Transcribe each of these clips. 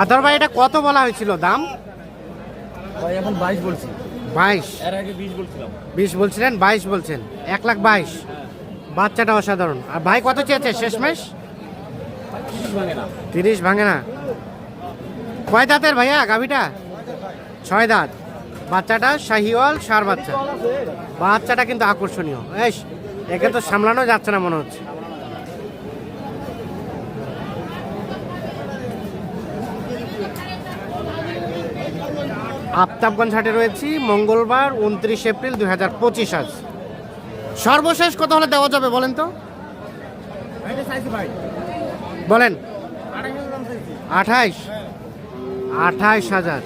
আদর ভাই এটা কত বলা হয়েছিল? দাম? ভাই এখন বাইশ বলছি। বাইশ। এর আগে বিশ বলছিলাম। বিশ বলছিলেন বাইশ বলছেন। এক লাখ বাইশ। বাচ্চাটা অসাধারণ। আর ভাই কত চেয়েছে? শেষমেশ? বিশ ভাঙে না তিরিশ ভাঙে না। কয় দাঁতের ভাইয়া গাভিটা? ছয় দাঁত। বাচ্চাটা শাহিওয়াল সার বাচ্চা। বাচ্চাটা কিন্তু আকর্ষণীয়। এস একে তো সামলানো যাচ্ছে না মনে হচ্ছে। আফতাবগঞ্জ হাটে রয়েছি মঙ্গলবার উনত্রিশ এপ্রিল দুই হাজার পঁচিশ আজ। সর্বশেষ কত হলে দেওয়া যাবে বলেন তো? বলেন। আঠাইশ আঠাইশ? হাজার।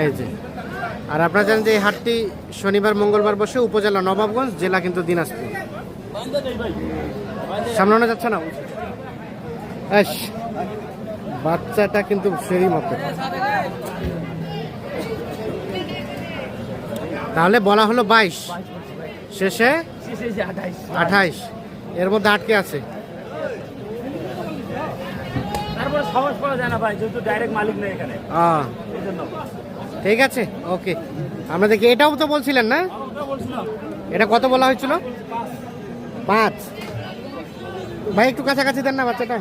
এই যে। আর আপনারা জানেন যে এই হাটটি শনিবার মঙ্গলবার বসে উপজেলা নবাবগঞ্জ জেলা কিন্তু দিনাজপুর। সামলানো যাচ্ছে না? এস, বাচ্চাটা কিন্তু সেই মতো। তাহলে বলা হলো বাইশ। শেষে আঠাইশ। এর মধ্যে আটকে আছে? ঠিক আছে ওকে। আমরা দেখি এটাও তো বলছিলেন না? এটা কত বলা হয়েছিল? পাঁচ। ভাই একটু কাছাকাছি দেন না বাচ্চাটা।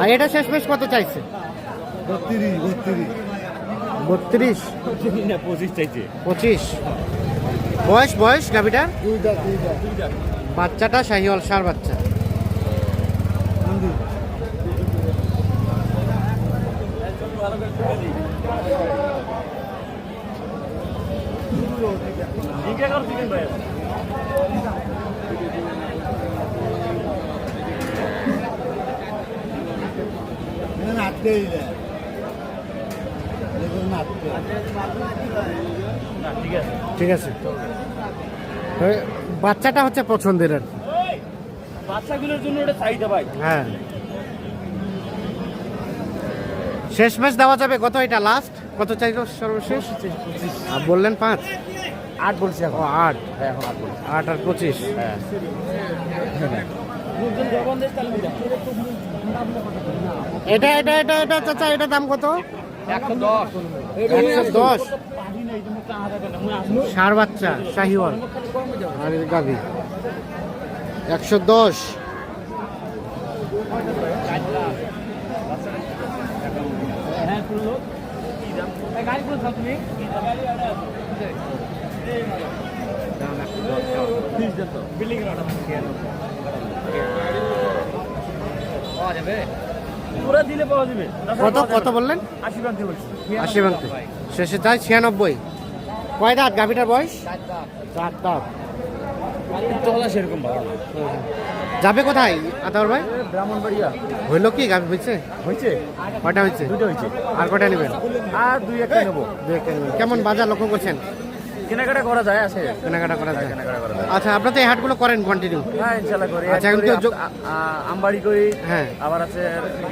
আর এটা শেষমেশ কত চাইছে? বত্রিশ বত্রিশ। পঁচিশ চাইছে। পঁচিশ। বয়স বয়স গাভিটার দুইটা বাচ্চাটা শাহিওয়াল সার বাচ্চা জিজ্ঞাসা করছি কিন্তু ভাই নাচতেই ঠিক আছে। বাচ্চাটা হচ্ছে পছন্দের আর বাচ্চাগুলোর জন্য ওটা চাহিদা ভাই। হ্যাঁ। শেষ ম্যাচ দেওয়া যাবে কত এটা লাস্ট কত চাইল সর্বশেষ? আর বললেন পাঁচ? আট বলছি এখন। আট? হ্যাঁ এখন আট বলছি। আট আর পঁচিশ? হ্যাঁ। এটা এটা এটা এটা চাচা এটা দাম কত? একশো দশ। একশো দশ? সার বাচ্চা শাহিওয়াল। গাভি একশো দশ? হ্যাঁ কত কত বললেন? আশি ভাঙতে শেষে চাই ছিয়ানব্বই। কয় দাঁত গাভিটার বয়স? চার দাঁত। সেরকম যাবে কোথায় আতার ভাই? ব্রাহ্মণবাড়িয়া। হইল কি গাভি হয়েছে হয়েছে হয়েছে দুটো হয়েছে আর নেবেন? আর দুই একটা নেব। দু একটা নেবেন। কেমন বাজার লক্ষ্য করছেন? কেনাকাটা করা যায় আছে। কেনাকাটা করা যায়। কেনাকাটা করা যায়। আচ্ছা আপনার তো এই হাটগুলো করেন কন্টিনিউ হ্যাঁ ইনশাল্লাহ করি। আচ্ছা, এখন আ- আমবাড়ি করি হ্যাঁ। আবার আছে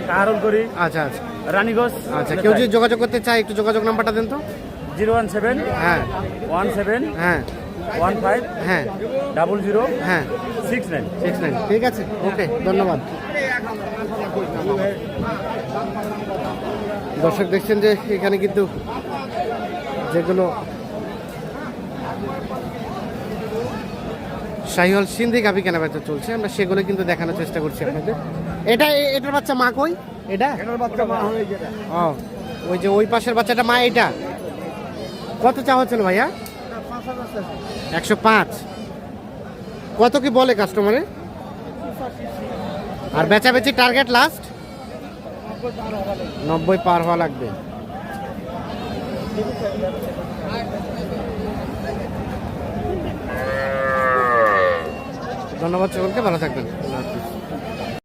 কাহারল করি আচ্ছা আচ্ছা। রানীগঞ্জ। আচ্ছা কেউ যদি যোগাযোগ করতে চায় একটু যোগাযোগ নাম্বারটা দেন তো। জিরো ওয়ান সেভেন হ্যাঁ। ওয়ান সেভেন হ্যাঁ। ওয়ান ফাইভ হ্যাঁ। ডাবল জিরো হ্যাঁ। Six nine. Six nine. ঠিক আছে? ওকে ধন্যবাদ। দর্শক দেখছেন যে এখানে কিন্তু যেগুলো শাহিওয়াল সিন্ধি গাভি কেনা বেচা চলছে। আমরা সেগুলো কিন্তু দেখানোর চেষ্টা করছি আপনাদের। এটা এটার বাচ্চা মা কই? এটা? এটার বাচ্চা মা। হয়ে গেছে ও ওই যে ওই পাশের বাচ্চাটা মা এটা? কত চা হচ্ছিল ভাইয়া? একশো পাঁচ। কত কি বলে কাস্টমারে আর বেচাবেচি টার্গেট লাস্ট নব্বই পার হওয়া লাগবে। ধন্যবাদ সকলকে ভালো থাকবেন।